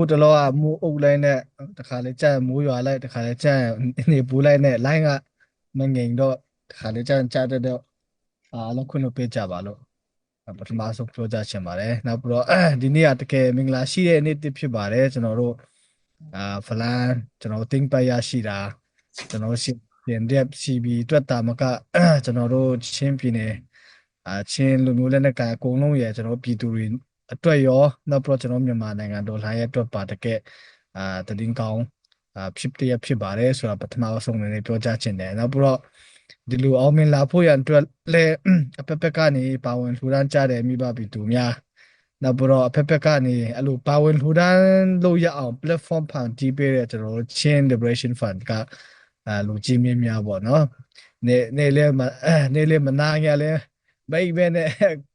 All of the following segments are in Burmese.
ခုတလောကမိုးအုပ်လိုက်နဲ့တခါလေကြာမိုးရွာလိုက်တခါလေကြာနေပူလိုက်နဲ့လိုင်းကမငိန်တော့တခါလေကြာကြာတဲ့တော့အားလုံးခွင့်လို့ပေးကြပါလို့ပထမဆုံးပြောကြချင်ပါတယ်နောက်ပြီးတော့ဒီနေ့ကတကယ်မင်္ဂလာရှိတဲ့နေ့တစ်ဖြစ်ပါတယ်ကျွန်တော်တို့အာဖလန်ကျွန်တော်တင်ပတ်ရရှိတာကျွန်တော်ရှင်ပြန်တဲ့ CB အတွက်တာမကကျွန်တော်တို့ချင်းပြည်နယ်အာချင်းလူမျိုးလက်နက်ကိုင်အကုန်လုံးရဲ့ကျွန်တော်ပြည်သူတွေ အတွက်ရောနောက်ပြီးတော့ကျွန်တော်မြန်မာနိုင်ငံဒေါ်လာရဲ့အတွက်ပါတကယ်အာတည်င်းကောင်းအာဖြစ်တရဖြစ်ပါတယ်ဆိုတာပထမဆုံးအနေနဲ့ပြောကြားချင်တယ်နောက်ပြီးတော့ဒီလိုအောင်မြင်လာဖို့ရန်အတွက်လည်းအပက်ပက်ကနေပါဝင်လှူဒန်းကြတဲ့မိဘပြည်သူများနောက်ပြီးတော့အဖက်ဖက်ကနေအဲ့လိုပါဝင်လှူဒန်းလို့ရအောင် platform ဖန်တီးပေးတဲ့ကျွန်တော်တို့ Chain Liberation Fund ကအဲလူကြီးမြင့်များပေါ့နော်နေနေလဲမနေလဲမနာရလဲ မိဘနဲ့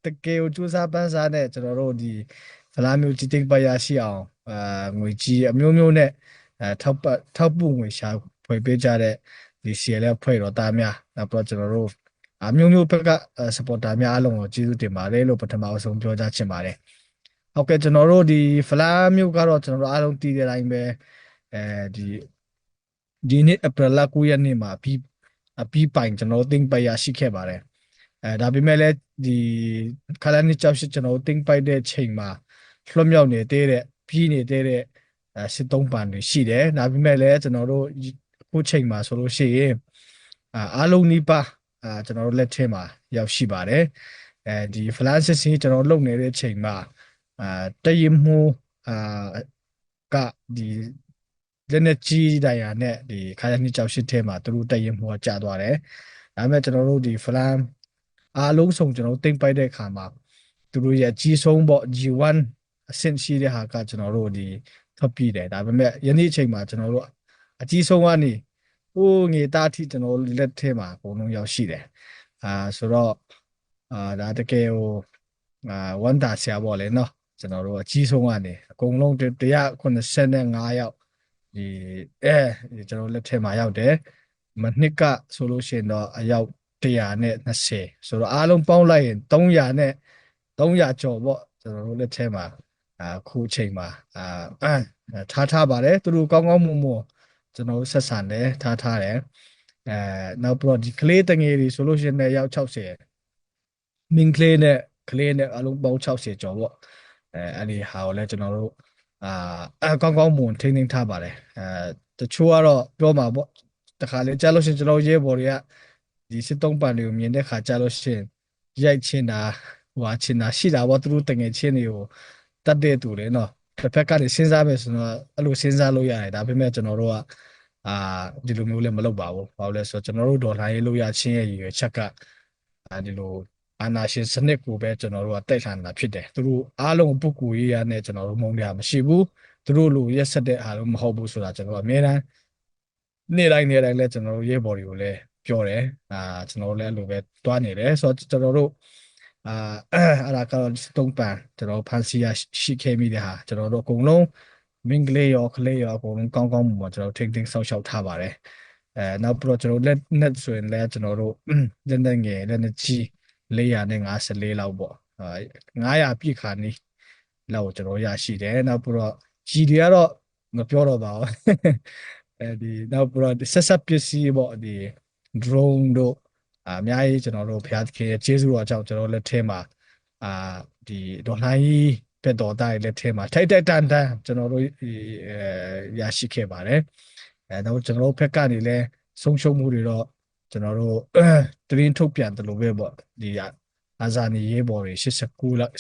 တကယ်ကိုစူးစမ်းပန်းစားနဲ့ကျွန်တော်တို့ဒီဖလားမျိုးကြီးတိတ်ပရရှိအောင်အာငွေကြီးအမျိုးမျိုးနဲ့အဲထောက်ပထောက်ပံ့ငွေရှာဖွေပေးကြတဲ့ဒီ CL ဖွဲ့တော်သားများနောက်ပြီးတော့ကျွန်တော်တို့အမျိုးမျိုးဘက်က supporter များအားလုံးကိုကျေးဇူးတင်ပါတယ်လို့ပထမအဆုံးပြောကြားချင်ပါတယ်။ဟုတ်ကဲ့ကျွန်တော်တို့ဒီဖလားမျိုးကတော့ကျွန်တော်တို့အားလုံးတည်တဲ့အတိုင်းပဲအဲဒီဒီနေ့ April လ9ရက်နေ့မှာပြီးအပြီးပိုင်ကျွန်တော်တို့တင်ပိုင်ရရှိခဲ့ပါတယ်။ အဲဒါပေမဲ့လည်းဒီခလာနီချောက်ရှိကျွန်တော်တို့တင်ပိုင်တဲ့ချိန်မှာလွှတ်မြောက်နေတဲ့တဲ့ပြီးနေတဲ့တဲ့အဲစစ်သုံးပန်တွေရှိတယ်။ဒါပေမဲ့လည်းကျွန်တော်တို့အခုချိန်မှာဆိုလို့ရှိရင်အားလုံးနီးပါးအာကျွန်တော်တို့လက်ထဲမှာရောက်ရှိပါတယ်အဲဒီ flash စစ်ကျွန်တော်လုပ်နေတဲ့ချိန်မှာအာတရင်မှုအာကဒီလက်နဲ့ကြီးတိုင်ရနဲ့ဒီခါရနှစ်ကြောက်ရှစ်ထဲမှာသူတို့တရင်မှုကကြာသွားတယ်ဒါပေမဲ့ကျွန်တော်တို့ဒီ flash အားလုံးစုံကျွန်တော်တင်ပိုက်တဲ့အခါမှာသူတို့ရဲ့ကြီးဆုံးပေါ့ G1 အဆင့်ရှိတဲ့ဟာကကျွန်တော်တို့ဒီထပ်ပြီးတယ်ဒါပေမဲ့ယနေ့အချိန်မှာကျွန်တော်တို့အကြီးဆုံးကနေဟိုးငေတာထိကျွန်တော်လက်ထဲမှာအကုန်လုံးရောက်ရှိတယ်အာဆိုတော့အာဒါတကယ်ဟိုအာဝန်တာဆရာပေါ့လေနော်ကျွန်တော်တို့အကြီးဆုံးကနေအကုန်လုံး185ရောက်ဒီအဲကျွန်တော်လက်ထဲမှာရောက်တယ်မနှစ်ကဆိုလို့ရှိရင်တော့အယောက် 120ဆိုတော့အားလုံးပေါင်းလိုက်ရင်300နဲ့300ကျော်ပေါ့ကျွန်တော်တို့လက်ထဲမှာအခုချိန်မှာအာထားထားပါတယ်သူတို့ကောင်းကောင်းမွန်မွန်ကျွန်တော်ဆက်ဆံတယ်ထားထားတယ်အဲနောက်ပြီးတော့ဒီကလေးတငယ်တွေဆိုလို့ရှိရင်လည်းရောက်60မင်းကလေးနဲ့ကလေးနဲ့အလုံးပေါင်း60ကျော်ပေါ့အဲအဲ့ဒီဟာကိုလည်းကျွန်တော်တို့အာအကောင်းကောင်းမွန်ထိန်းသိမ်းထားပါတယ်အဲတချို့ကတော့ပြောမှာပေါ့တခါလေကြားလို့ရှိရင်ကျွန်တော်ရဲဘော်တွေက ဒီစစ်တုံးပန်တွေကိုမြင်တဲ့ခါကြားလို့ရှိရင်ရိုက်ချင်တာဟိုဟာချင်တာရှိတာပေါ့သူတို့တငယ်ချင်းတွေကိုတတ်တဲ့သူတွေနော်တစ်ဖက်ကနေစဉ်းစားမယ်ဆိုတော့အဲ့လိုစဉ်းစားလို့ရတယ်ဒါပေမဲ့ကျွန်တော်တို့ကအာဒီလိုမျိုးလည်းမလုပ်ပါဘူးဘာလို့လဲဆိုတော့ကျွန်တော်တို့ဒေါ်လာရေးလို့ရချင်းရဲ့ရည်ရွယ်ချက်ကအာဒီလိုအာနာရှင်စနစ်ကိုပဲကျွန်တော်တို့ကတိုက်ခံတာဖြစ်တယ်သူတို့အားလုံးပုဂ္ဂိုလ်ရေးရနဲ့ကျွန်တော်တို့မုန်းရမရှိဘူးသူတို့လိုရက်ဆက်တဲ့အားလုံးမဟုတ်ဘူးဆိုတာကျွန်တော်အများတန်းနေ့တိုင်းနေ့တိုင်းလည်းကျွန်တော်တို့ရေးဘော်တွေကိုလည်း ပြောတယ်အာကျွန်တော်တို့လည်းအဲ့လိုပဲတွားနေတယ်ဆိုတော့ကျွန်တော်တို့အာအဲ့ဒါကတော့တုံးပန်ကျွန်တော်ဖန်စီရရှိခဲ့မိတဲ့ဟာကျွန်တော်တို့အကုန်လုံးမင်းကလေးရောကလေးရောအကုန်လုံးကောင်းကောင်းမှကျွန်တော်ထိန်းသိမ်းဆောက်ရှောက်ထားပါတယ်အဲနောက်ပြီးတော့ကျွန်တော်လက်နဲ့ဆိုရင်လည်းကျွန်တော်တို့လက်နဲ့ငယ်လက်နဲ့ကြီး454လောက်ပေါ့900ပြည့်ခါနေလောက်ကျွန်တော်ရရှိတယ်နောက်ပြီးတော့ကြီးတွေကတော့မပြောတော့ပါဘူးအဲဒီနောက်ပြီးတော့ဆက်ဆက်ပစ္စည်းပေါ့ဒီ drone တို့အများကြီးကျွန်တော်တို့ဘုရားသခင်ရဲ့ကျေးဇူးတော်ကြောင့်ကျွန်တော်လက်ထဲမှာအာဒီဒေါ်လာကြီးဘက်တော်သားရဲ့လက်ထဲမှာထိုက်ထိုက်တန်တန်ကျွန်တော်တို့အဲရရှိခဲ့ပါတယ်အဲတော့ကျွန်တော်တို့ဘက်ကနေလည်းဆုံးရှုံးမှုတွေတော့ကျွန်တော်တို့တရင်ထုတ်ပြန်တယ်လို့ပဲပေါ့ဒီအာဇာနည်ရေးပေါ်တွေ89လောက်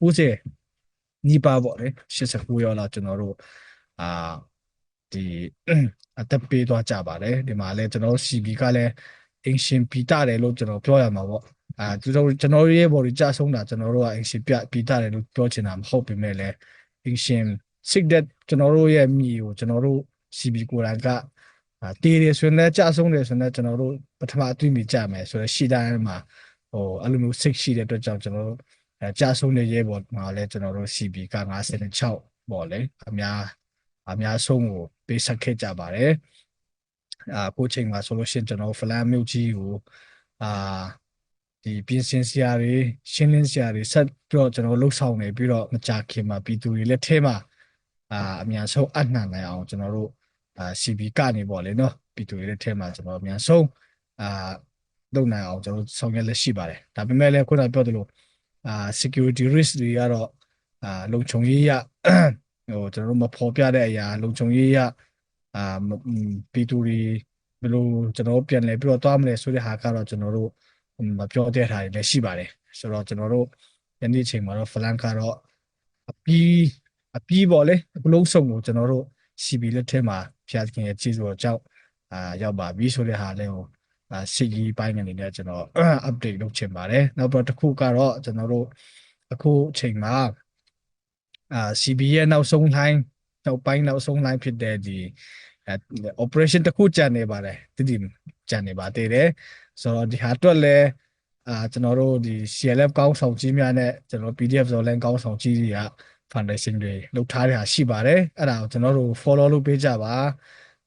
90နီးပါပေါ့လေ89ရောက်လောက်ကျွန်တော်တို့အာ ဒီအသက်ပေးသွားကြပါတယ်ဒီမှာလည်းကျွန်တော်တို့ CB ကလည်းအင်ရှင်ပီတာတယ်လို့ကျွန်တော်ပြောရမှာပေါ့အာကျွန်တော်ကျွန်တော်ရဲ့ဘော်ဒီကြဆုံးတာကျွန်တော်တို့ကအင်ရှင်ပြပီတာတယ်လို့ပြောချင်တာမဟုတ်ပေမဲ့လည်းအင်ရှင် sick that ကျွန်တော်တို့ရဲ့မြေကိုကျွန်တော်တို့ CB ကိုယ်တိုင်ကတေးတယ်ဆိုရင်လည်းကြဆုံးတယ်ဆိုရင်လည်းကျွန်တော်တို့ပထမအတွေ့အမြင်ကြမယ်ဆိုတော့ရှီတိုင်းမှာဟိုအဲ့လိုမျိုး sick ရှိတဲ့အတွက်ကြောင့်ကျွန်တော်တို့အဲကြဆုံးတဲ့ရဲဘော်မှာလည်းကျွန်တော်တို့ CB က56ပေါ့လေအများအများဆုံးကို ပေးဆက်ခဲ့ကြပါတယ်အာကိုချိန်မှာဆိုလို့ရှိရင်ကျွန်တော်ဖလန်မြို့ကြီးကိုအာဒီပြင်ဆင်စရာတွေရှင်းလင်းစရာတွေဆက်ပြီးတော့ကျွန်တော်လှုပ်ဆောင်နေပြီးတော့မကြခင်မှာပြည်သူတွေလက်ထဲမှာအာအများဆုံးအနှံ့နိုင်အောင်ကျွန်တော်တို့အာ CB ကနေပေါ့လေနော်ပြည်သူတွေရဲ့ထဲမှာကျွန်တော်အများဆုံးအာလုပ်နိုင်အောင်ကျွန်တော်တို့ဆောင်ရွက်လက်ရှိပါတယ်ဒါပေမဲ့လည်းခုနပြောသလိုအာ security risk တွေကတော့အာလုံခြုံရေးရ ဟိုကျွန်တော်တို့မဖော်ပြတဲ့အရာလုံခြုံရေးရအာပြည်သူတွေဘယ်လိုကျွန်တော်တို့ပြန်လဲပြီးတော့သွားမလဲဆိုတဲ့ဟာကတော့ကျွန်တော်တို့မပြောတဲ့ဟာတွေလည်းရှိပါတယ်ဆိုတော့ကျွန်တော်တို့ယနေ့ချိန်မှာတော့ flank ကတော့အပြီးအပြီးပေါ့လေအလုံးစုံကိုကျွန်တော်တို့ CB လက်ထဲမှာဖျားခင်ရဲ့ကျေးဇူးတော်ကြောင့်အာရောက်ပါပြီဆိုတဲ့ဟာလေးကိုအာစီကြီးပိုင်းအနေနဲ့ကျွန်တော် update လုပ်ချင်ပါတယ်နောက်ပြီးတစ်ခုကတော့ကျွန်တော်တို့အခုအချိန်မှာ အာ CB ရဲ့နောက်ဆုံး line နောက်ပိုင်းနောက်ဆုံး line ဖြစ်တဲ့ဒီ operation တစ်ခုကြံနေပါတယ်တတိကြံနေပါသေးတယ်ဆိုတော့ဒီဟာအတွက်လည်းအာကျွန်တော်တို့ဒီ CLF ကောင်းဆောင်ကြီးများနဲ့ကျွန်တော် PDF ဇော်လန်ကောင်းဆောင်ကြီးတွေက foundation တွေလုပ်ထားတဲ့ဟာရှိပါတယ်အဲ့ဒါကိုကျွန်တော်တို့ follow လုပ်ပေးကြပါ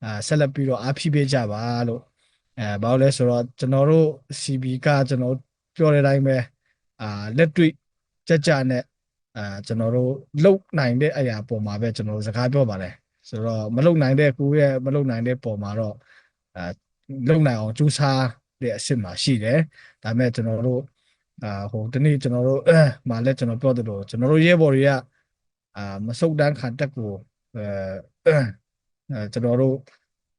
အာဆက်လက်ပြီးတော့အားဖြည့်ပေးကြပါလို့အဲဘာလို့လဲဆိုတော့ကျွန်တော်တို့ CB ကကျွန်တော်ပြောတဲ့အတိုင်းပဲအာလက်တွေ့ကြကြနဲ့ အာကျွန်တော်တို့လုံနိုင်တဲ့အရာပေါ်မှာပဲကျွန်တော်တို့စကားပြောပါတယ်ဆိုတော့မလုံနိုင်တဲ့ကိုရဲ့မလုံနိုင်တဲ့ပုံမှာတော့အာလုံနိုင်အောင်ကြိုးစားတဲ့အစ်စ်မှာရှိတယ်ဒါပေမဲ့ကျွန်တော်တို့အာဟိုဒီနေ့ကျွန်တော်တို့မာလည်းကျွန်တော်ပြောသလိုကျွန်တော်တို့ရဲဘော်တွေကအာမဆုတ်တန်းခံတက်ကိုအဲကျွန်တော်တို့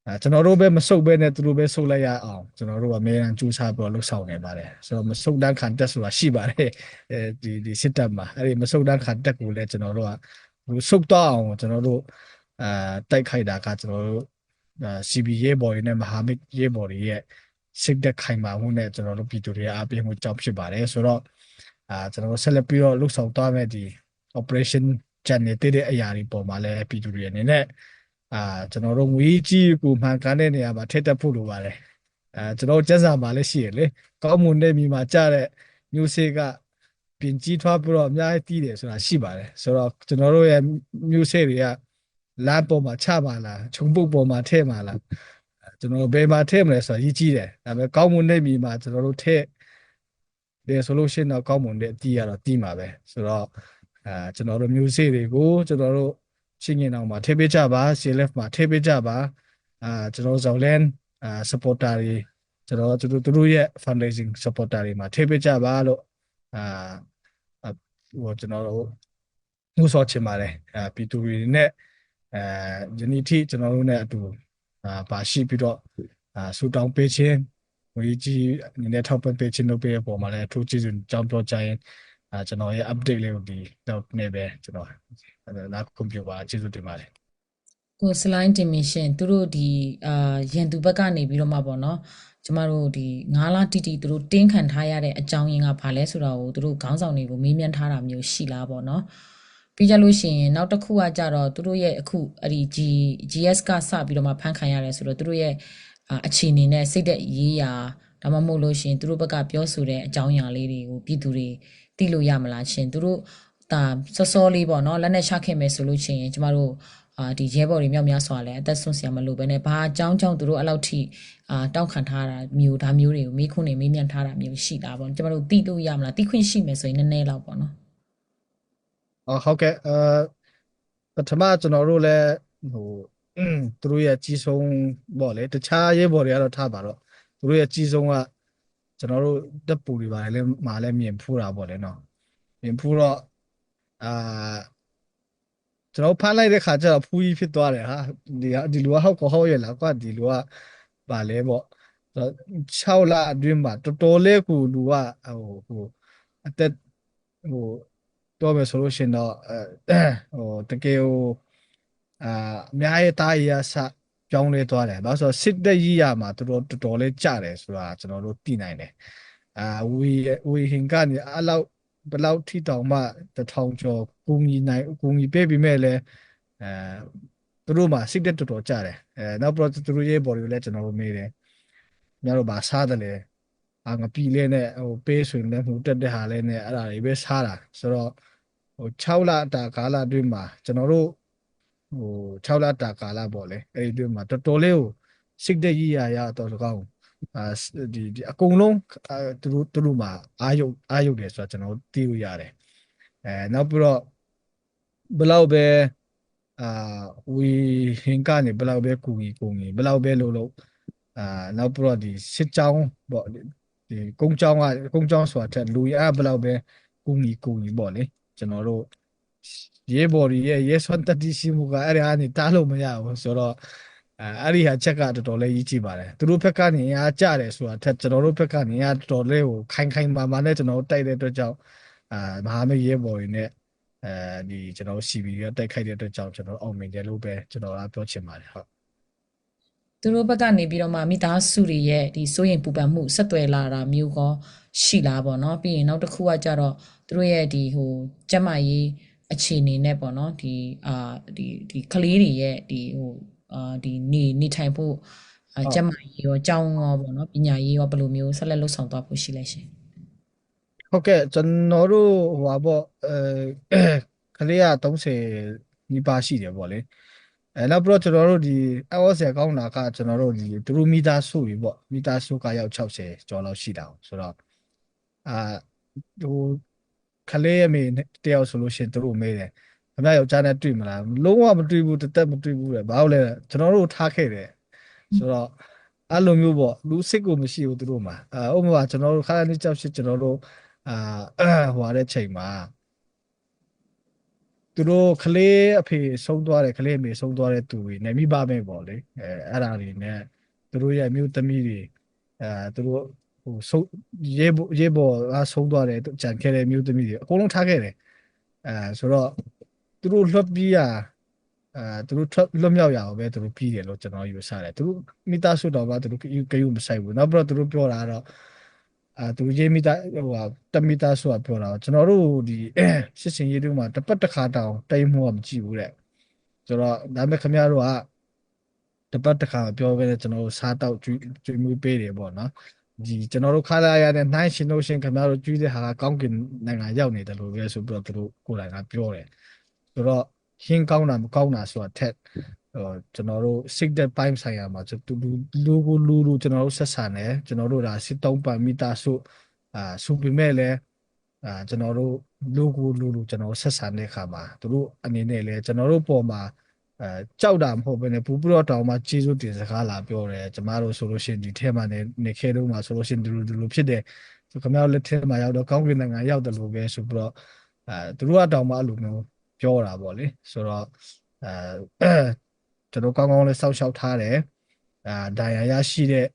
အဲကျွန်တော်တို့ပဲမဆုတ်ပဲနဲ့သူတို့ပဲဆုတ်လိုက်ရအောင်ကျွန်တော်တို့ကအများအားကြိုးစားပြီးတော့လှုပ်ဆောင်နေပါတယ်ဆိုတော့မဆုတ်တန်းခံတက်ဆိုတာရှိပါတယ်အဲဒီဒီစစ်တပ်မှာအဲဒီမဆုတ်တန်းခံတက်ကိုလည်းကျွန်တော်တို့ကဆုတ်တော့အောင်ကျွန်တော်တို့အာတိုက်ခိုက်တာကကျွန်တော်တို့အာ CB ရဲဘော်တွေနဲ့မဟာမိတ်ရဲဘော်တွေရဲ့စိတ်သက်ခိုင်မာမှုနဲ့ကျွန်တော်တို့ပြည်သူတွေအားပေးမှုကြောင့်ဖြစ်ပါတယ်ဆိုတော့အာကျွန်တော်တို့ဆက်လက်ပြီးတော့လှုပ်ဆောင်သွားမယ်ဒီ operation ဂျန်နေတဲ့အရာတွေပေါ်မှာလည်းပြည်သူတွေအနေနဲ့ အာကျွန်တော်တို့ငွေကြီးကိုမှန်ကန်တဲ့နေရာမှာထည့်တက်ဖို့လိုပါတယ်အဲကျွန်တော်ကျက်စာမှာလည်းရှိရလေကောင်းမွန်တဲ့မိမှာကြတဲ့မျိုးစေ့ကပြင်ကြီးထွားပြီးတော့အများကြီးတည်တယ်ဆိုတာရှိပါတယ်ဆိုတော့ကျွန်တော်တို့ရဲ့မျိုးစေ့တွေကလမ်းပေါ်မှာချပါလားခြုံပုတ်ပေါ်မှာထည့်ပါလားကျွန်တော်ဘယ်မှာထည့်မလဲဆိုတာကြီးကြီးတယ်ဒါပေမဲ့ကောင်းမွန်တဲ့မိမှာကျွန်တော်တို့ထည့်တယ်ဆိုလို့ရှိရင်တော့ကောင်းမွန်တဲ့အတီးရတော့တီးမှာပဲဆိုတော့အဲကျွန်တော်တို့မျိုးစေ့တွေကိုကျွန်တော်တို့ ချင်းငင်အောင်မှာထည့်ပေးကြပါ CLF မှာထည့်ပေးကြပါအာကျွန်တော်ဇော်လန်အာ supporter တွေကျွန်တော်တို့သူတို့ရဲ့ fundraising supporter တွေမှာထည့်ပေးကြပါလို့အာဟိုကျွန်တော်တို့မှုဆော့ချင်ပါတယ်အာပြည်သူတွေနဲ့အဲယနေ့ထိကျွန်တော်တို့နဲ့အတူအာပါရှိပြီးတော့အာဆူတောင်းပေးခြင်းဝေကြီးအနေနဲ့ထောက်ပံ့ပေးခြင်းလုပ်ပေးတဲ့ပုံမှာလည်းအထူးကျေးဇူးကြောင်းပြောကြရင်အာကျွန်တော်ရဲ့ update လေးကိုဒီတော့နေပဲကျွန်တော် နားကွန်ပျူတာကျေးဇူးတင်ပါတယ်ကို slide တင်မရှင်သူတို့ဒီအာရန်သူဘက်ကနေပြီးတော့မှပေါ့နော်ကျမတို့ဒီ9လတိတိသူတို့တင်းခံထားရတဲ့အကြောင်းရင်းကဘာလဲဆိုတာကိုသူတို့ခေါင်းဆောင်တွေကိုမေးမြန်းထားတာမျိုးရှိလားပေါ့နော်ပြီးကြလို့ရှိရင်နောက်တစ်ခုကကြတော့သူတို့ရဲ့အခုအဲ့ဒီ G GS ကစပြီးတော့မှဖန်ခံရတယ်ဆိုတော့သူတို့ရဲ့အခြေအနေနဲ့စိတ်သက်ရေးရာဒါမှမဟုတ်လို့ရှိရင်သူတို့ဘက်ကပြောဆိုတဲ့အကြောင်းအရာလေးတွေကိုပြည်သူတွေသိလို့ရမလားရှင်သူတို့ ဒါစောစောလေးပေါ့နော်လက်နဲ့ရှခဲ့မယ်ဆိုလို့ရှိရင်ကျမတို့အာဒီရဲဘော်တွေမြောက်များစွာလဲအသက်ဆုံးဆရာမလို့ပဲねဘာအကြောင်းကြောင့်သူတို့အဲ့လောက်ထိအာတောက်ခံထားတာမျိုးဒါမျိုးတွေကိုမိခွန်းနေမေးမြန်းထားတာမျိုးရှိတာပေါ့ကျမတို့သိလို့ရမလားသိခွင့်ရှိမယ်ဆိုရင်နည်းနည်းလောက်ပေါ့နော်အော်ဟုတ်ကဲ့အဲပထမကျွန်တော်တို့လည်းဟိုသူတို့ရဲ့ကြီးဆုံးပေါ့လေတခြားရေးဘော်တွေကတော့ထားပါတော့သူတို့ရဲ့ကြီးဆုံးကကျွန်တော်တို့တက်ပူတွေပါတယ်လည်းမာလည်းမြင်ဖူးတာပေါ့လေနော်မြင်ဖူးတော့ အာကျွန်တော်ဖမ်းလိုက်တဲ့ခါကျတော့ဖူးကြီးဖြစ်သွားတယ်ဟာဒီဟာဒီလူကဟောက်ကောဟောက်ရလားကွာဒီလူကပါလဲပေါ့6လအတွင်းမှာတော်တော်လေးကိုလူကဟိုဟိုအသက်ဟိုတော့မယ်ဆိုလို့ရှင်တော့အဲဟိုတကယ်ဟိုအာအများရဲ့တားရဆပြောင်းလဲသွားတယ်ဘာလို့ဆိုတော့စစ်တက်ကြီးရမှာတော်တော်တော်တော်လေးကြတယ်ဆိုတာကျွန်တော်တို့သိနိုင်တယ်အာဝီဝီဟင်ကနေအလောက် ဘယ်လောက်ထိတောင်မှတထောင်ကျော်ကူညီနိုင်ကူညီပေးပြီးမဲ့လဲအဲသူတို့မှာစိတ်တက်တော်တော်ကြတယ်အဲနောက်ပြီးတော့သူတို့ရဲ့ body ကိုလည်းကျွန်တော်တို့မေးတယ်ညတို့ဘာစားတယ်လဲအာငပီလေးနဲ့ဟိုပေးဆိုရင်လည်းဟိုတက်တဲ့ဟာလေးနဲ့အဲ့ဒါတွေပဲစားတာဆိုတော့ဟို6လတာကာလအတွင်းမှာကျွန်တော်တို့ဟို6လတာကာလပေါ့လေအဲ့ဒီအတွင်းမှာတော်တော်လေးကိုစိတ်တက်ကြီးရရတော့တကောင်းအာ ဒီဒီအကုန်လုံးသူတို့သူတို့မှာအာယုတ်အာယုတ်တယ်ဆိုတာကျွန်တော်သိလို့ရတယ်အဲနောက်ပြီးတော့ဘယ်လောက်ပဲအာဝီဟင်ကနေဘယ်လောက်ပဲကူညီကူညီဘယ်လောက်ပဲလို့လို့အာနောက်ပြီးတော့ဒီစစ်ကြောင်းပေါ့ဒီကုန်းကြောင်းကကုန်းကြောင်းဆိုတာထက်လူရဘယ်လောက်ပဲကူညီကူညီပေါ့လေကျွန်တော်တို့ရဲဘော်တွေရဲ့ရဲစွမ်းတတိရှိမှုကအဲ့ဒါကနေတားလို့မရဘူးဆိုတော့ အဲအဲ့ဒီဟာချက်ကတော်တော်လေးကြီးကြည့်ပါတယ်သူတို့ဘက်ကနေအားကြတယ်ဆိုတာထက်ကျွန်တော်တို့ဘက်ကနေအားတော်တော်လေးကိုခိုင်ခိုင်မာမာနဲ့ကျွန်တော်တို့တိုက်တဲ့အတွက်ကြောင့်အာမဟာမိတ်ရဲဘော်တွေနဲ့အဲဒီကျွန်တော် CB ကတိုက်ခိုက်တဲ့အတွက်ကြောင့်ကျွန်တော်အောင်မြင်တယ်လို့ပဲကျွန်တော်ကပြောချင်ပါတယ်ဟုတ်သူတို့ဘက်ကနေပြီးတော့မှမိသားစုတွေရဲ့ဒီစိုးရင်ပူပန်မှုဆက်သွယ်လာတာမျိုးကောရှိလားပေါ့နော်ပြီးရင်နောက်တစ်ခုကကြတော့သူတို့ရဲ့ဒီဟိုကျက်မရေးအခြေအနေနဲ့ပေါ့နော်ဒီအာဒီဒီကလေးတွေရဲ့ဒီဟို အာဒီနေနေထိုင်ဖို့အာကျက်မရေးရောအကြောင်းရောပေါ့နော်ပညာရေးရောဘယ်လိုမျိုးဆက်လက်လှုပ်ဆောင်သွားဖို့ရှိလဲရှင်ဟုတ်ကဲ့ကျွန်တော်တို့ဟိုပါပေါ့အဲကလေးက30နီးပါးရှိတယ်ပေါ့လေအဲနောက်ပြီးတော့ကျွန်တော်တို့ဒီအောက်ဆယ်ကောင်းတာကကျွန်တော်တို့ဒီသူတို့မီတာစုတွေပေါ့မီတာစုကရောက်60ကျော်လောက်ရှိတာဆိုတော့အာဟိုကလေးအမေတယောက်ဆိုလို့ရှိရင်သူတို့မေးတယ် အမယောက်ျားနဲ့တွေ့မလားလုံးဝမတွေ့ဘူးတစ်သက်မတွေ့ဘူးလေဘာလို့လဲကျွန်တော်တို့ထားခဲ့တယ်ဆိုတော့အဲ့လိုမျိုးပေါ့လူစစ်ကိုမရှိဘူးသူတို့မှာအာဥပမာကျွန်တော်တို့ခါရနေကြောက်ရှိကျွန်တော်တို့အာဟိုရတဲ့ချိန်မှာသူတို့ကလေးအဖေဆုံးသွားတယ်ကလေးအမေဆုံးသွားတဲ့သူတွေနေမိပါမယ်ပေါ့လေအဲအဲ့ဒါတွေနဲ့သူတို့ရဲ့မြို့သမီးတွေအဲသူတို့ဟိုဆုံးရေဘောရေဘောကဆုံးသွားတယ်ကြံခဲ့တဲ့မြို့သမီးတွေအကုန်လုံးထားခဲ့တယ်အဲဆိုတော့ သူတို့လွတ်ပြီးရအဲသူတို့ထွက်လွတ်မြောက်ရအောင်ပဲသူတို့ပြီးတယ်လို့ကျွန်တော်ယူဆတယ်သူတို့မိသားစုတော်ကသူတို့ကယူမဆိုင်ဘူးနောက်ပြီးတော့သူတို့ပြောတာကတော့အာသူရေးမိသားဟိုဟာတမီသားဆိုတာပြောတာကျွန်တော်တို့ဒီစစ်စင်ရေးတို့မှာတစ်ပတ်တစ်ခါတောင်တိမ်မှုကမကြည့်ဘူးတဲ့ဆိုတော့ဒါပေမဲ့ခင်ဗျားတို့ကတစ်ပတ်တစ်ခါပြောခဲ့တဲ့ကျွန်တော်တို့စားတောက်ကျွေးကျွေးမွေးပေးတယ်ပေါ့နော်ဒီကျွန်တော်တို့ခါလာရတဲ့နိုင်ရှင်တို့ရှင်ခင်ဗျားတို့ကျွေးတဲ့ဟာကကောင်းကင်နိုင်ငံရောက်နေတယ်လို့ပဲဆိုပြီးတော့သူတို့ကိုယ်တိုင်ကပြောတယ် ဆိုတော့ရှင်းကောင်းတာမကောင်းတာဆိုတာထက်ဟိုကျွန်တော်တို့စိတ်သက်ပိုင်းဆိုင်ရာမှာတူလူလူကိုလူလူကျွန်တော်တို့ဆက်ဆံတယ်ကျွန်တော်တို့ဒါစစ်တုံးပန်မိသားစုအာစုပေမဲ့လည်းအာကျွန်တော်တို့လူကိုလူလူကျွန်တော်ဆက်ဆံတဲ့အခါမှာသူတို့အနေနဲ့လည်းကျွန်တော်တို့ပေါ်မှာအဲကြောက်တာမဟုတ်ဘဲနဲ့ပူပူတော့တောင်မှကျေးဇူးတင်စကားလာပြောတယ်ကျမတို့ဆိုလို့ရှိရင်ဒီထဲမှာနေနေခဲတော့မှာဆိုလို့ရှိရင်ဒီလိုဒီလိုဖြစ်တယ်သူခင်ဗျားတို့လက်ထဲမှာရောက်တော့ကောင်းကင်နိုင်ငံရောက်တယ်လို့ပဲဆိုပြီးတော့အဲသူတို့ကတောင်မှအဲ့လိုမျိုး ပြောတာပေါ့လေဆိုတော့အဲကျွန်တော်ကောင်းကောင်းလေးစောက်ရှောက်ထားတယ်အာဒိုင်ယာရရှိတဲ့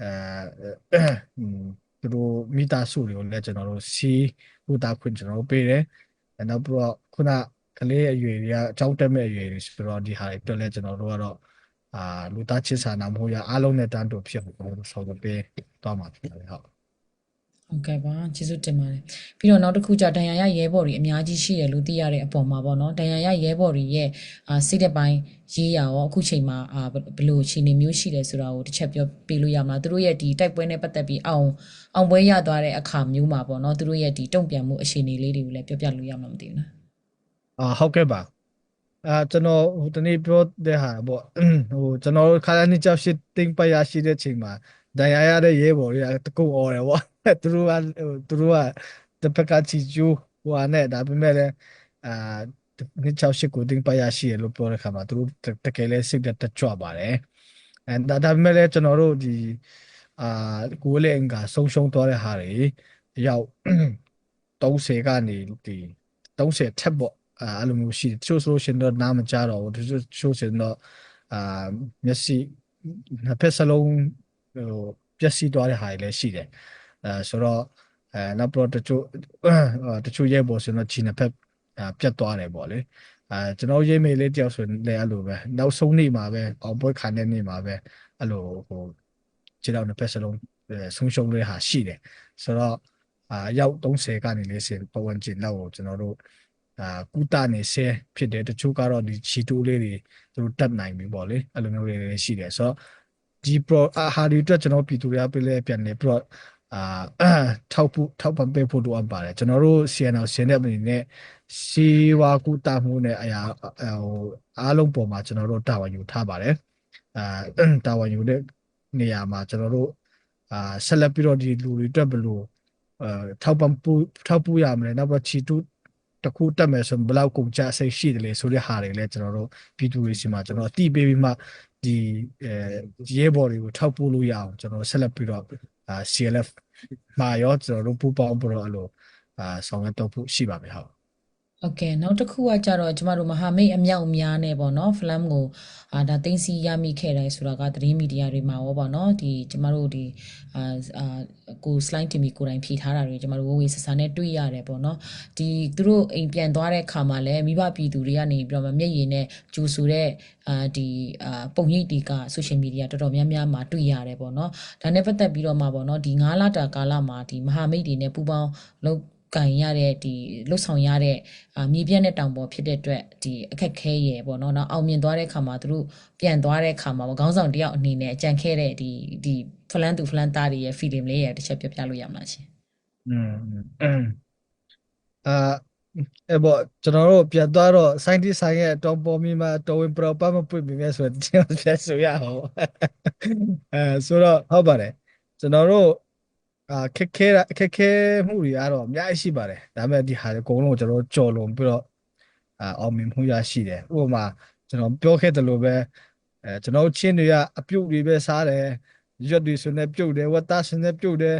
အဲသူတို့မိသားစုတွေကိုလည်းကျွန်တော်တို့စီးဥတာခွင့်ကျွန်တော်တို့ပေးတယ်အဲနောက်ပြီးတော့ခုနကလေးအရွယ်တွေကအကြောင်းတက်မဲ့အရွယ်တွေဆိုတော့ဒီဟာတွေအတွက်လည်းကျွန်တော်တို့ကတော့အာလူသားချစ်စာနာမှုရအားလုံးနဲ့တန်းတူဖြစ်ဖို့ကျွန်တော်တို့ဆောက်ပေးသွားမှာဖြစ်တယ်ဟုတ် ဟုတ်ကဲ့ပါကျေးဇူးတင်ပါတယ်ပြီးတော့နောက်တစ်ခုကြဒဏ်ရာရရဲဘော်တွေအများကြီးရှိတယ်လို့သိရတဲ့အပေါ်မှာပေါ့နော်ဒဏ်ရာရရဲဘော်တွေရဲ့အာစိတ်သက်ပိုင်းရေးရရောအခုချိန်မှာအာဘယ်လိုအခြေအနေမျိုးရှိတယ်ဆိုတာကိုတစ်ချက်ပြောပြလို့ရမလားသူတို့ရဲ့ဒီတိုက်ပွဲနဲ့ပတ်သက်ပြီးအောင်အောင်ပွဲရသွားတဲ့အခါမျိုးမှာပေါ့နော်သူတို့ရဲ့ဒီတုံ့ပြန်မှုအခြေအနေလေးတွေကိုလည်းပြောပြလို့ရမှာမသိဘူးနော်အာဟုတ်ကဲ့ပါအာကျွန်တော်ဟိုတနေ့ပြောတဲ့ဟာပေါ့ဟိုကျွန်တော်ခါရနေကြောက်ရှိတင်းပရရှိတဲ့ချိန်မှာဒဏ်ရာရတဲ့ရဲဘော်တွေကတကုတ်អော်တယ်ပေါ့ သူတို့ကဟိုသူတို့ကတစ်ဖက်ကချီကျူးဟိုဟာနဲ့ဒါပေမဲ့လည်းအာနှစ်ချောက်ရှိကိုတင်းပရရှိရလို့ပြောတဲ့ခါမှာသူတို့တကယ်လဲစိတ်သက်ကြွပါတယ်အဲဒါဒါပေမဲ့လည်းကျွန်တော်တို့ဒီအာကိုယ်လည်းအင်္ဂါဆုံးရှုံးသွားတဲ့ဟာတွေရောက်30ကနေဒီ30ထက်ပေါ့အာအဲ့လိုမျိုးရှိတယ်တချို့ဆိုလို့ရှိရင်တော့နားမကြားတော့ဘူးတချို့တချို့ဆိုရင်တော့အာမျက်စိနှစ်ဖက်စလုံးဟိုပျက်စီးသွားတဲ့ဟာတွေလည်းရှိတယ် အဲဆိုတော့အဲနောက်ပြီးတော့တချို့တချို့ရဲဘော်ဆိုရင်တော့ခြေနှစ်ဖက်ပြတ်သွားတယ်ပေါ့လေအဲကျွန်တော်ရေးမေးလေးတယောက်ဆိုရင်လည်းအဲ့လိုပဲနောက်ဆုံးနေ့မှာပဲအောင်ပွဲခံတဲ့နေ့မှာပဲအဲ့လိုဟိုခြေထောက်နှစ်ဖက်စလုံးဆုံးရှုံးတဲ့ဟာရှိတယ်ဆိုတော့အာရောက်30ကနေလေးစင်ပဝန်ကျင်လောက်ကိုကျွန်တော်တို့အာကုတနေဆဲဖြစ်တယ်တချို့ကတော့ဒီချီတိုးလေးတွေသူတို့တက်နိုင်ပြီပေါ့လေအဲ့လိုမျိုးလေးတွေရှိတယ်ဆိုတော့ဒီ pro အာဟာဒီအတွက်ကျွန်တော်ပြည်သူတွေကပြလဲပြန်နေပြီးတော့ အာထောက်ဖို့ထောက်ပံ့ပေးဖို့လိုအပ်ပါတယ်ကျွန်တော်တို့ CNL ဆင်းတဲ့အနေနဲ့စီဝါကုတမှုနဲ့အရာဟိုအားလုံးပေါ်မှာကျွန်တော်တို့တာဝန်ယူထားပါတယ်အာတာဝန်ယူတဲ့နေရာမှာကျွန်တော်တို့အာဆက်လက်ပြီးတော့ဒီလူတွေအတွက်ဘယ်လိုအဲထောက်ပံ့ပူထောက်ပူရမလဲနောက်ပြီးချီတူတစ်ခုတက်မယ်ဆိုရင်ဘယ်လောက်ကုန်ကျစိတ်ရှိတယ်လေဆိုတဲ့ဟာတွေလည်းကျွန်တော်တို့ပြည်သူတွေစီမှာကျွန်တော်အတိပေးပြီးမှဒီအဲရဲဘော်တွေကိုထောက်ပို့လို့ရအောင်ကျွန်တော်ဆက်လက်ပြီးတော့အာ CLF မှာရောကျွန်တော်တို့ပူပေါင်းပြီးတော့အဲ့လိုအာဆောင်ရွက်တော့ဖို့ရှိပါမယ်ဟုတ် โอเคနောက်တစ်ခုကကြတော့ကျမတို့မဟာမိတ်အမြောက်အများနဲ့ပေါ့နော်ဖလမ်ကိုအာဒါသိသိရမိခဲ့တယ်ဆိုတာကသတင်းမီဒီယာတွေမှာရောပေါ့နော်ဒီကျမတို့ဒီအာအာကို slide တင်ပြီးကိုယ်တိုင်ဖြည့်ထားတာတွေကျမတို့ဝေဝေဆဆာနဲ့တွေ့ရတယ်ပေါ့နော်ဒီသူတို့အိမ်ပြန်သွားတဲ့ခါမှာလည်းမိဘပြည်သူတွေကနေပြီးတော့မှမျက်ရည်နဲ့ကြိုဆိုတဲ့အာဒီအာပုံရိပ်တွေက social media တော်တော်များများမှာတွေ့ရတယ်ပေါ့နော်ဒါနဲ့ပတ်သက်ပြီးတော့မှပေါ့နော်ဒီ9လတာကာလမှာဒီမဟာမိတ်တွေနဲ့ပူးပေါင်းလုပ် ကင်ရတဲ့ဒီလှုပ်ဆောင်ရတဲ့မြေပြန့်တဲ့တောင်ပေါ်ဖြစ်တဲ့အတွက်ဒီအခက်ခဲရယ်ပေါ့နော်။နောက်အောင်မြင်သွားတဲ့ခါမှာသူတို့ပြန်သွားတဲ့ခါမှာခေါင်းဆောင်တယောက်အနေနဲ့အကြံခဲ့တဲ့ဒီဒီဖလန်သူဖလန်သားတွေရဲ့ feeling လေးရယ်တစ်ချက်ပြပြလို့ရမှာရှင်။อืมအာအဲ့ဘောကျွန်တော်တို့ပြန်သွားတော့ scientist ဆိုင်ရဲ့တော်ပေါ်မီမှာတော်ဝင် proper မပွင့်ပြီမြဲဆိုတော့ပြန်ဆိုရအောင်အဲဆိုတော့ဟုတ်ပါတယ်ကျွန်တော်တို့ အာခက်ခဲတာခက်ခဲမှုတွေကတော့အများကြီးရှိပါတယ်ဒါပေမဲ့ဒီဟာတွေအကုန်လုံးကိုကျွန်တော်တို့ကြော်လွန်ပြီးတော့အာအောင်မြင်မှုရရှိတယ်ဥပမာကျွန်တော်ပြောခဲ့တယ်လို့ပဲအဲကျွန်တော်တို့ချင်းတွေကအပြုတ်တွေပဲစားတယ်ရွက်တွေဆိုနေပြုတ်တယ်ဝတ်သားဆိုနေပြုတ်တယ်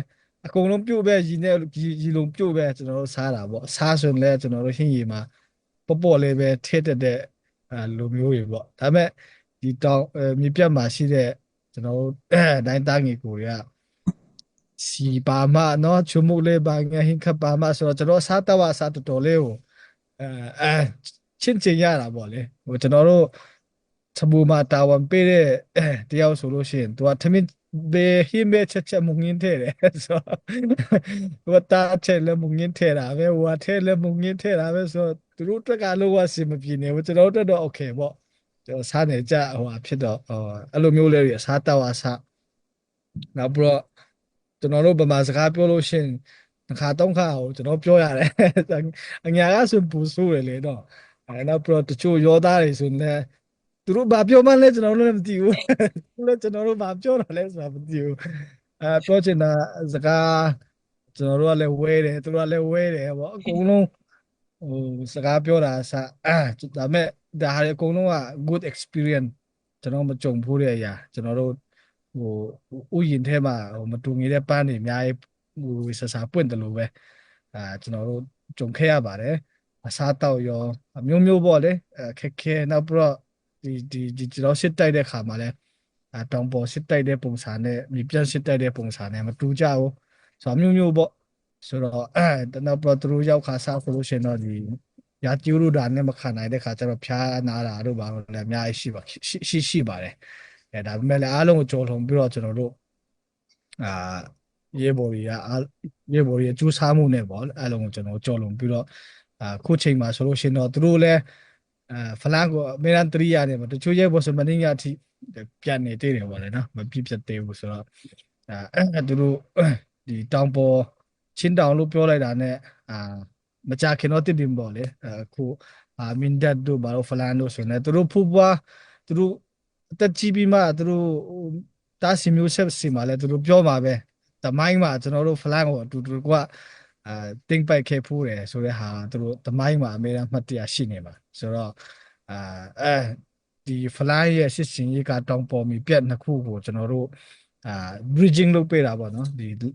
အကုန်လုံးပြုတ်ပဲရီနဲ့ရီရီလုံးပြုတ်ပဲကျွန်တော်တို့စားတာပေါ့စားဆိုရင်လည်းကျွန်တော်တို့ဟင်းရီမှာပေါ့ပေါ့လေးပဲထည့်တတ်တဲ့အဲလိုမျိုးတွေပေါ့ဒါပေမဲ့ဒီတောင်အဲမြေပြတ်မှာရှိတဲ့ကျွန်တော်တို့ဒိုင်းသားငယ်ကိုတွေက စီပါမနော်ချုံမှုလေးပါငယ်ဟင်ခပါမဆိုတော့ကျွန်တော်စားတော့စားတော်တော်လေးကိုအဲအဲချင်းချင်းရတာပေါ့လေဟိုကျွန်တော်တို့သဘူမာတာဝန်ပေးတဲ့တယောက်ဆိုလို့ရှိရင် तू ကထမင်းဘေးဟိမဲချက်ချက်မငင်းထဲတယ်ဆိုတော့ဝတာချက်လည်းမငင်းထဲတာပဲဝါထဲလည်းမငင်းထဲတာပဲဆိုတော့သူတို့တက်ကလို့ဝါစီမပြင်းနေဘူးကျွန်တော်တို့တော့ okay ပေါ့ကျွန်တော်စားနေကြဟိုဖြစ်တော့အဲ့လိုမျိုးလေးတွေစားတော့အစားနောက်ပြီးတော့ ကျွန်တော်တို့ဗမာစကားပြောလို့ရှိရင်တစ်ခါသုံးခါကိုကျွန်တော်ပြောရတယ်အညာကဆိုပူဆိုးတယ်လေတော့အဲနောက်ပြီးတော့တချို့ရောသားတွေဆိုရင်လည်းသူတို့ဘာပြောမှလဲကျွန်တော်တို့လည်းမသိဘူးလည်းကျွန်တော်တို့ဘာပြောတာလဲဆိုတာမသိဘူးအဲပြောချင်တာစကားကျွန်တော်တို့ကလည်းဝဲတယ်သူတို့ကလည်းဝဲတယ်ပေါ့အကုန်လုံးဟိုစကားပြောတာအစအာဒါမဲ့ဒါဟာအကုန်လုံးက good experience ကျွန်တော်မကြုံဘူးတဲ့အရာကျွန်တော်တို့ ဟိုဥယျာဉ်ထဲမှာဟိုမတူညီတဲ့ပန်းတွေအများကြီးဟိုဆဆပွင့်တယ်လို့ပဲအာကျွန်တော်တို့ကြုံခဲ့ရပါတယ်အစားတောက်ရောအမျိုးမျိုးပေါ့လေအခက်ခဲနောက်ပြီးတော့ဒီဒီဒီကျွန်တော်စစ်တိုက်တဲ့ခါမှာလဲအတောင်ပေါ်စစ်တိုက်တဲ့ပုံစံနဲ့မြေပြန့်စစ်တိုက်တဲ့ပုံစံနဲ့မတူကြဘူးဆိုတော့မျိုးမျိုးပေါ့ဆိုတော့အဲတနောက်ပရသူတို့ရောက်ခါစားဆိုလို့ရှိရင်တော့ဒီရာကျူးတို့ဒါနဲ့မခံနိုင်တဲ့ခါကျတော့ဖျားနာတာတို့ဘာလို့လဲအများကြီးရှိပါရှိရှိရှိပါတယ် အဲဒါပေမဲ့လည်းအားလုံးကိုကြော်ထုံပြီးတော့ကျွန်တော်တို့အာရေဘော်ကြီးကအားရေဘော်ကြီးကျူးစားမှုနဲ့ပေါ့အားလုံးကိုကျွန်တော်ကြော်လွန်ပြီးတော့အာခုချိန်မှာဆိုလို့ရှိရင်တော့သူတို့လည်းအဲဖလန်ကိုအမေရန်3ရနေမှာတချို့ရဲဘော်ဆိုမင်းရအထိပြန်နေသေးတယ်ပေါ့လေနော်မပြည့်ပြတ်သေးဘူးဆိုတော့အဲသူတို့ဒီတောင်ပေါ်ချင်းတောင်လို့ပြောလိုက်တာနဲ့အာမကြခင်တော့တည်တင်ပေါ့လေအခုအာမင်ဒတ်တို့ဘာလို့ဖလန်တို့ဆိုနေသူတို့ဖူပွားသူတို့ အသက်ကြီးပြီးမှသူတို့တားစီမျိုးဆက်စီမှာလဲသူတို့ပြောမှာပဲတမိုင်းမှာကျွန်တော်တို့ဖလန်ကိုအတူတူကအာတင်းပိုက်ခဲ့ဖူးတယ်ဆိုတဲ့ဟာသူတို့တမိုင်းမှာအမေရိကန်မှတ်တရရှိနေမှာဆိုတော့အာအဲဒီဖလန်ရဲ့စစ်စင်ရေးကတောင်ပေါ်မီပြက်နှစ်ခုကိုကျွန်တော်တို့အာ bridging လုပ်ပေးတာပေါ့နော်ဒီဟို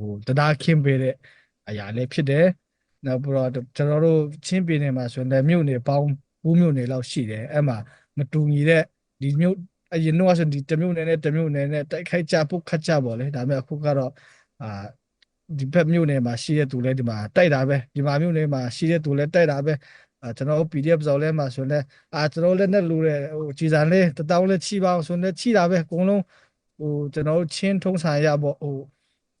ဟိုတရားခင်းပေးတဲ့အရာလေးဖြစ်တယ်။နောက်ပြီးတော့ကျွန်တော်တို့ချင်းပြည်နယ်မှာဆိုရင်လည်းမြို့နယ်ပေါင်းဘူးမြို့နယ်လောက်ရှိတယ်။အဲ့မှာမတူညီတဲ့ ဒီမြို့အရင်တော့ဆိုဒီတမြို့နယ်နဲ့တမြို့နယ်နဲ့တိုက်ခိုက်ကြဖို့ခတ်ကြပေါ့လေ။ဒါပေမဲ့အခုကတော့အာဒီဘက်မြို့နယ်မှာရှိတဲ့သူလည်းဒီမှာတိုက်တာပဲဒီမှာမြို့နယ်မှာရှိတဲ့သူလည်းတိုက်တာပဲအာကျွန်တော် PDF ဇော်လဲမှာဆိုရင်လည်းအာကျွန်တော်လည်းနဲ့လူတဲ့ဟိုကြည်စံလေးတတောင်းလေးချိပါအောင်ဆိုရင်လည်းချိတာပဲအကုန်လုံးဟိုကျွန်တော်ချင်းထုံးဆိုင်ရပေါ့ဟို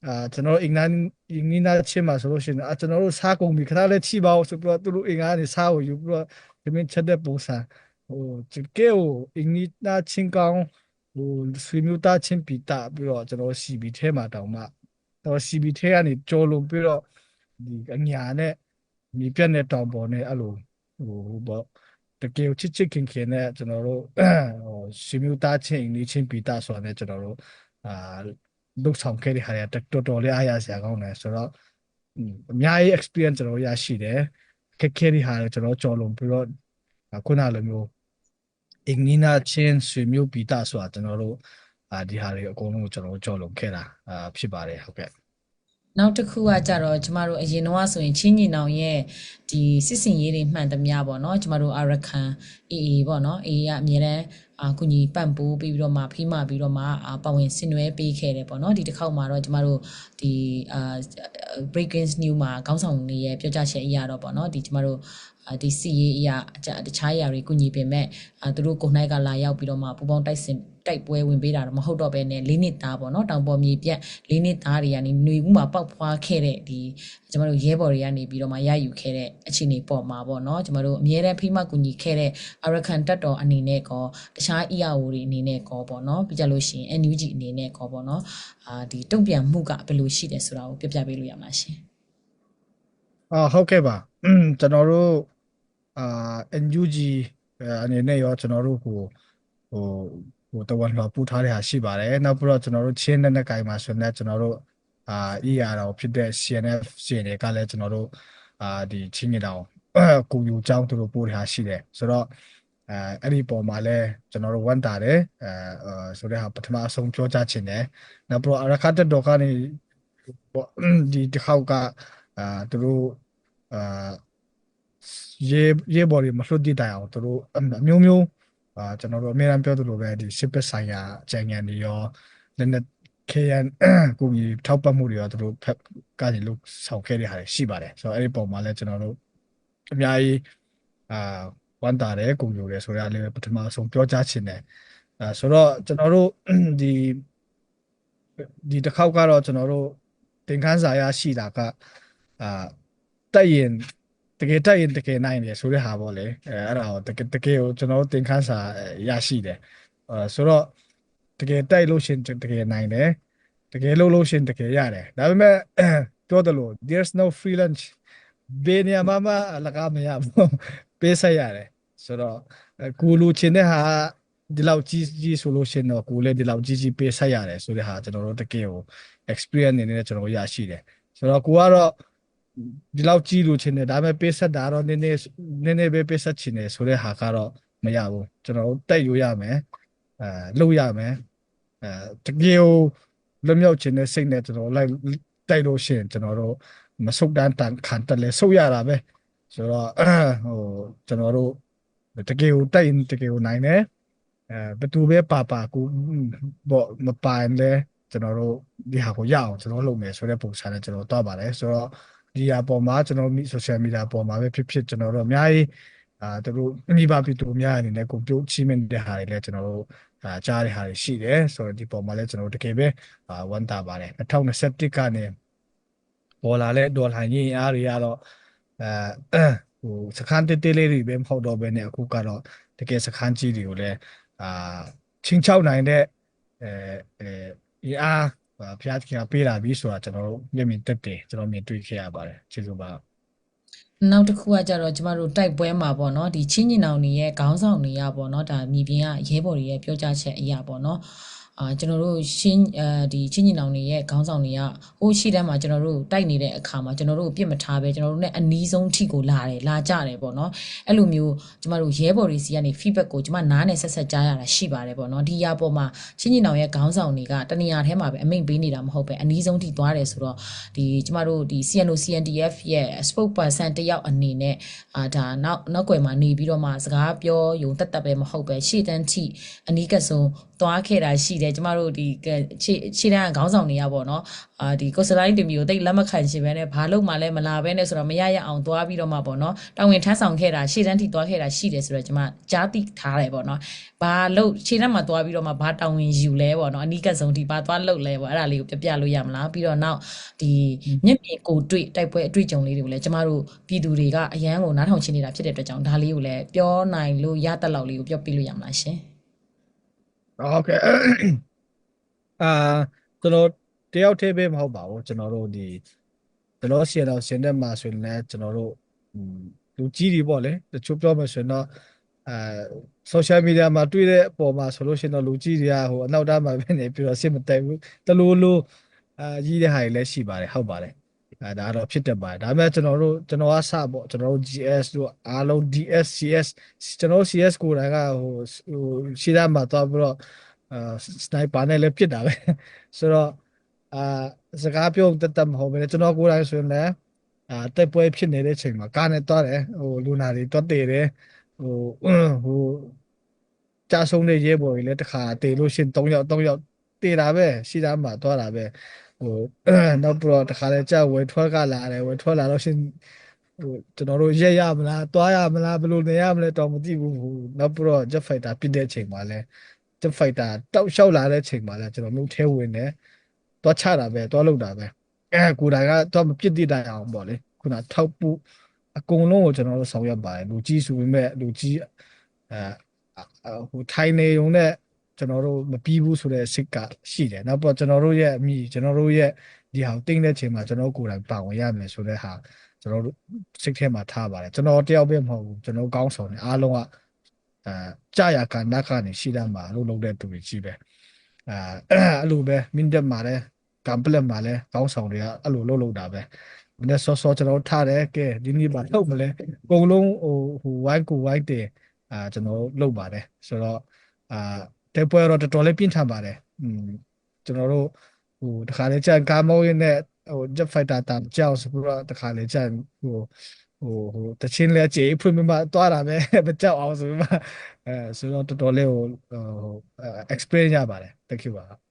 အာကျွန်တော်တို့အင်္ဂါအင်္ဂါချင်းမှာဆိုလို့ရှိရင်အာကျွန်တော်တို့စားကုန်ပြီခဏလေးချိပါအောင်ဆိုပြီးတော့သူတို့အင်္ဂါကနေစားကိုယူပြီးတော့ဒီမင်းချက်တဲ့ပုံစံ ဟိုတကယ်ဟိုအင်္ဂါချင်းကောင်းဟိုဆွေမျိုးသားချင်းပီတာပြီးတော့ကျွန်တော် CB ထဲမှာတောင်မှတော့ CB ထဲကနေကြော်လုံးပြီးတော့ဒီအညာနဲ့မြေပြတ်တဲ့တောင်ပေါ်နဲ့အဲ့လိုဟိုပေါ့တကယ်ချစ်ချစ်ခင်ခင်နဲ့ကျွန်တော်တို့ဟိုဆွေမျိုးသားချင်းအင်္ဂါချင်းပီတာဆိုတာနဲ့ကျွန်တော်တို့အာလုတ်ဆောင်ခဲ့တဲ့ဟာတွေတော်တော်လေးအားရစရာကောင်းတယ်ဆိုတော့အများကြီး experience ကျွန်တော်ရရှိတယ်ခက်ခဲတွေဟာကျွန်တော်ကြော်လွန်ပြီးတော့ ခုနလိုမျိုးအင်္ဂလိပ်ချင်းဆွေမျိုးပီတာဆိုတာကျွန်တော်တို့အာဒီဟာတွေအကုန်လုံးကိုကျွန်တော်ကြော်လွန်ခဲ့တာအာဖြစ်ပါတယ်ဟုတ်ကဲ့နောက်တစ်ခုကကြတော့ကျမတို့အရင်တော့ဆိုရင်ချင်းညီနောင်ရဲ့ဒီစစ်စင်ရေးတွေမှန်သမျှပေါ့နော်ကျမတို့အရကန်အေးအေးပေါ့နော်အေးကအမြဲတမ်းအာကုညီပန့်ပိုးပြီးပြီးတော့မှဖိမပြီးတော့မှအာပဝင်ဆင်နွဲပေးခဲ့တယ်ပေါ့နော်ဒီတစ်ခေါက်မှာတော့ကျမတို့ဒီအာ breaking news မှာခေါင်းဆောင်နေရဲ့ပြောကြားချက်အရာတော့ပေါ့နော်ဒီကျမတို့အာ ဒီစီရေးအရာတခြားအရာတွေကုညီပင်မဲ့အာသူတို့ကိုယ်၌ကလာရောက်ပြီးတော့မှပူပေါင်းတိုက်စင်တိုက်ပွဲဝင်ပေးတာတော့မဟုတ်တော့ဘဲနဲ့လေးနှစ်သားပေါ့နော်တောင်ပေါ်မြေပြက်လေးနှစ်သားတွေကနေຫນွေဦးမှာပောက်ဖွာခဲ့တဲ့ဒီကျမတို့ရဲဘော်တွေကနေပြီးတော့မှရယူခဲ့တဲ့အခြေအနေပေါ်မှာပေါ့နော်ကျမတို့အမြဲတမ်းဖိမကူညီခဲ့တဲ့အရကန်တက်တော်အနေနဲ့ကောတခြား EAO တွေအနေနဲ့ကောပေါ့နော်ပြီးကြလို့ရှိရင် NUG အနေနဲ့ကောပေါ့နော်အာဒီတုံ့ပြန်မှုကဘယ်လိုရှိတယ်ဆိုတာကိုပြပြပေးလို့ရမှာရှင်အာဟုတ်ကဲ့ပါကျွန်တော်တို့ အာ NUG အနေနဲ့ရောကျွန်တော်တို့ဟိုဟိုဟိုတဝန်လောပူထားတဲ့ဟာရှိပါတယ်နောက်ပြီးတော့ကျွန်တော်တို့ချင်းတဲ့နဲ့ကိုင်မှာဆိုရင်ကျွန်တော်တို့အာ ER တော့ဖြစ်တဲ့ CNF CN ကလည်းကျွန်တော်တို့အာဒီချင်းနေတောင်ကိုယူចောင်းသူတို့ပို့ထားရှိတယ်ဆိုတော့အဲအဲ့ဒီပုံမှာလဲကျွန်တော်တို့ဝန်တာတယ်အဲဆိုတဲ့ဟာပထမအဆုံးပြောကြချင်တယ်နောက်ပြီးတော့အရခတ်တော်ကနေပေါ့ဒီတစ်ခေါက်ကအာသူတို့အာ ရေရေဘော်တွေမလွတ်တည်တိုင်အောင်သူတို့အမျိုးမျိုးအာကျွန်တော်တို့အများအားပြောသလိုပဲဒီစစ်ပစ်ဆိုင်ရာအကြံဉာဏ်တွေရောလက်နက် KN ကိုကြီးထောက်ပံ့မှုတွေရောသူတို့ဖက်ကနေလို့ဆောင်ခဲ့တဲ့ဟာတွေရှိပါတယ်ဆိုတော့အဲ့ဒီပုံမှာလဲကျွန်တော်တို့အများကြီးအာဝန်တာတယ်ကုန်ယူတယ်ဆိုရလည်းပထမဆုံးပြောကြားချင်တယ်အဲဆိုတော့ကျွန်တော်တို့ဒီဒီတစ်ခေါက်ကတော့ကျွန်တော်တို့သင်ခန်းစာရရှိတာကအာတက်ရင် တကယ်တက်ရင်တကယ်နိုင်တယ်ဆိုတဲ့ဟာပေါ့လေအဲအဲ့ဒါကိုတကယ်တကယ်ကိုကျွန်တော်တို့သင်ခန်းစာရရှိတယ်အဲဆိုတော့တကယ်တိုက်လို့ရှင်တကယ်နိုင်တယ်တကယ်လုပ်လို့ရှင်တကယ်ရတယ်ဒါပေမဲ့ပြောတယ်လို့ there's no free lunch ဘယ်နေရာမှာမှအလကားမရဘူးပေးဆက်ရတယ်ဆိုတော့ကိုလူချင်းတဲ့ဟာဒီလောက်ကြီးကြီးဆိုလို့ရှင်တော့ကိုလည်းဒီလောက်ကြီးကြီးပေးဆက်ရတယ်ဆိုတဲ့ဟာကျွန်တော်တို့တကယ်ကို experience အနေနဲ့ကျွန်တော်ရရှိတယ်ဆိုတော့ကိုကတော့ ဒီလောက်ကြီးလို့ချင်းတယ်ဒါပေမဲ့ပေးဆက်တာတော့နည်းနည်းနည်းနည်းပဲပေးဆက်ချင်တယ်ဆိုတဲ့ဟာကတော့မရဘူးကျွန်တော်တို့တက်ယူရမယ်အဲလုပ်ရမယ်အဲတကယ်ကိုလွတ်မြောက်ခြင်းနဲ့စိတ်နဲ့ကျွန်တော်လိုက်တိုက်လို့ရှိရင်ကျွန်တော်တို့မဆုတ်တန်းတန်ခံတက်လဲဆုတ်ရတာပဲဆိုတော့ဟိုကျွန်တော်တို့တကယ်ကိုတိုက်ရင်တကယ်ကိုနိုင်တယ်အဲဘယ်သူပဲပါပါကိုပေါ့မပိုင်လဲကျွန်တော်တို့ဒီဟာကိုရအောင်ကျွန်တော်လုပ်မယ်ဆိုတဲ့ပုံစံနဲ့ကျွန်တော်တော့ပါတယ်ဆိုတော့ ဒီဟာပေါ်မှာကျွန်တော် social media ပေါ်မှာပဲဖြစ်ဖြစ်ကျွန်တော်တို့အများကြီးအာသူတို့မိဘပြည်သူအများအနေနဲ့ကိုပြုတ်ချီးမြှင့်တဲ့ဟာတွေလည်းကျွန်တော်တို့အာကြားတဲ့ဟာတွေရှိတယ်ဆိုတော့ဒီပေါ်မှာလည်းကျွန်တော်တို့တကယ်ပဲအာဝန်တာပါတယ်2021ကနေပေါ်လာတဲ့ဒေါ်လာရင်းအားတွေကတော့အဲဟိုစခန်းတေးတေးလေးတွေပဲမဟုတ်တော့ဘဲနဲ့အခုကတော့တကယ်စခန်းကြီးတွေကိုလည်းအာချင်းချောက်နိုင်တဲ့အဲအဲအား ဖျားခင်ကပေးလာပြီဆိုတာကျွန်တော်တို့မျက်မြင်တက်တယ်ကျွန်တော်မြင်တွေ့ခဲ့ရပါတယ်ကျေးဇူးပါနောက်တစ်ခုကကြတော့ကျမတို့တိုက်ပွဲမှာပေါ့နော်ဒီချင်းညီနောင်တွေရဲ့ခေါင်းဆောင်တွေကပေါ့နော်ဒါမြေပြင်ကရဲဘော်တွေရဲ့ပြောကြားချက်အရာပေါ့နော် အာကျွန်တော်တို့ရှင်းအဲဒီချင်းညီနောင်တွေရဲ့ခေါင်းဆောင်တွေကဟိုရှိတန်းမှာကျွန်တော်တို့တိုက်နေတဲ့အခါမှာကျွန်တော်တို့ပြစ်မထားပဲကျွန်တော်တို့ ਨੇ အနီးဆုံးထိကိုလာတယ်လာကြတယ်ပေါ့နော်အဲ့လိုမျိုးကျမတို့ရဲဘော်တွေစီကနေ feedback ကိုကျမနားနဲ့ဆက်ဆက်ကြားရတာရှိပါတယ်ပေါ့နော်ဒီရပေါ်မှာချင်းညီနောင်ရဲ့ခေါင်းဆောင်တွေကတနေရာထဲမှာပဲအမိန့်ပေးနေတာမဟုတ်ပဲအနီးဆုံးထိသွားတယ်ဆိုတော့ဒီကျမတို့ဒီ CNO CNDF ရဲ့ spokesperson တယောက်အနေနဲ့အာဒါနောက်နောက်ွယ်မှာနေပြီးတော့မှစကားပြောယုံတက်တက်ပဲမဟုတ်ပဲရှေ့တန်းထိအနီးကဆုံးသွားခဲ့တာရှိတယ်ကျမတို့ဒီခြေခြေတန်းခေါင်းဆောင်တွေကပေါ့နော်အာဒီကိုစလိုင်းတင်မီကိုတိတ်လက်မခံရှင်ပဲနဲ့ဘာလို့မှလည်းမလာပဲနဲ့ဆိုတော့မရရအောင်သွားပြီးတော့မှပေါ့နော်တာဝန်ထမ်းဆောင်ခဲ့တာရှေ့တန်းထိသွားခဲ့တာရှိတယ်ဆိုတော့ကျမကြားသိထားတယ်ပေါ့နော်ဘာလို့ခြေတန်းမှာသွားပြီးတော့မှဘာတာဝန်ယူလဲပေါ့နော်အနီးကဆုံးဒီဘာသွားလုပ်လဲပေါ့အဲ့ဒါလေးကိုပြပြလို့ရမလားပြီးတော့နောက်ဒီမျက်မြင်ကိုတွေ့တိုက်ပွဲအတွေ့အကြုံလေးတွေကိုလည်းကျမတို့ပြည်သူတွေကအရန်ကိုနားထောင်ချင်နေတာဖြစ်တဲ့အတွက်ကြောင့်ဒါလေးကိုလည်းပြောနိုင်လို့ရတတ်လောက်လေးကိုပြောပြလို့ရမလားရှင် ဟုတ်ကဲ့အာကျွန်တော်တယောက်တည်းပဲမဟုတ်ပါဘူးကျွန်တော်တို့ဒီကျွန်တော်ဆီတော့ဆင်းတဲ့မှာဆိုရင်လည်းကျွန်တော်တို့လူကြီးတွေပေါ့လေတချို့ပြောမှဆိုရင်တော့အာ social media မှာတွေ့တဲ့အပေါ်မှာဆိုလို့ရှိရင်တော့လူကြီးတွေကဟိုအနောက်တန်းမှာပဲနေပြီးတော့စစ်မတိုက်ဘူးတလူလူအာကြီးတဲ့ဟာတွေလည်းရှိပါတယ်ဟုတ်ပါတယ် အဲဒါတော့ဖြစ်တတ်ပါတယ်ဒါပေမဲ့ကျွန်တော်တို့ကျွန်တော်ကစပေါ့ကျွန်တော်တို့ GS တို့အားလုံး DS CS ကျွန်တော်တို့ CS ကိုယ်တိုင်ကဟိုဟိုရှေ့သားမှာသွားပြီးတော့အာစနိုက်ပါနဲ့လည်းဖြစ်တာပဲဆိုတော့အာစကားပြောတတ်တတ်မဟုတ်ဘူးကျွန်တော်ကိုယ်တိုင်ဆိုရင်လည်းအာတက်ပွဲဖြစ်နေတဲ့ချိန်မှာကားနဲ့သွားတယ်ဟိုလူနာတွေတွတ်တည်တယ်ဟိုဟိုကြာဆုံးတဲ့ရဲဘော်တွေလည်းတစ်ခါတည်လို့ရှင်3ယောက်3ယောက်တည်တာပဲရှေ့သားမှာသွားတာပဲ ဟိုနောက်ပြီးတော့တခါလဲကြာဝယ်ထွက်ကလာတယ်ဝယ်ထွက်လာတော့ရှင်ဟိုကျွန်တော်တို့ရက်ရမလားသွားရမလားဘယ်လိုနေရမလဲတော့မသိဘူးဟိုနောက်ပြီးတော့ Jet Fighter ပြစ်တဲ့အချိန်မှာလဲ Jet Fighter တောက်လျှောက်လာတဲ့အချိန်မှာလဲကျွန်တော်တို့ထဲဝင်တယ်သွားချတာပဲသွားလောက်တာပဲအဲကိုယ်တိုင်ကတော့မပြစ်တိတိုင်အောင်ပေါ့လေခုနထောက်ပူအကုန်လုံးကိုကျွန်တော်တို့ဆောင်ရွက်ပါတယ်လူကြီးဆိုပေမဲ့လူကြီးအဲဟိုထိုင်နေုံနဲ့ ကျွန်တော်တို့မပြီးဘူးဆိုတဲ့စိတ်ကရှိတယ်နောက်တော့ကျွန်တော်တို့ရဲ့အမိကျွန်တော်တို့ရဲ့ဒီဟာကိုတင်းတဲ့ချိန်မှာကျွန်တော်ကိုယ်တိုင်ပါဝင်ရမယ်ဆိုတဲ့ဟာကျွန်တော်တို့စိတ်ထဲမှာထားပါတယ်ကျွန်တော်တယောက်ပဲမဟုတ်ဘူးကျွန်တော်ကောင်းဆောင်နေအားလုံးကအဲကြာရကနက်ကနေရှိတတ်မှာလို့လုပ်တဲ့သူတွေကြီးပဲအဲအဲ့လိုပဲမင်းတက်မှာလဲကမ်ပလက်မှာလဲကောင်းဆောင်တွေကအဲ့လိုလုပ်လုပ်တာပဲမနေ့စောစောကျွန်တော်ထားတယ်ကဲဒီနေ့ပါထုတ်မလဲအကုန်လုံးဟိုဟိုဝိုင်းကိုဝိုင်းတယ်အာကျွန်တော်လုပ်ပါတယ်ဆိုတော့အာ တက်ပွဲတော့တော်တော်လေးပြင်းထန်ပါတယ်อืมကျွန်တော်တို့ဟိုတခါလေကြာကားမောင်းရင်းနဲ့ဟို jet fighter တမ်းကြောက်ဆိုတော့တခါလေကြာဟိုဟိုဟိုတချင်းလဲကြေးဖွင့်မှတွားတာပဲမကြောက်အောင်ဆိုမှအဲဆိုတော့တော်တော်လေးဟိုဟို experience ရပါတယ် thank you ပါ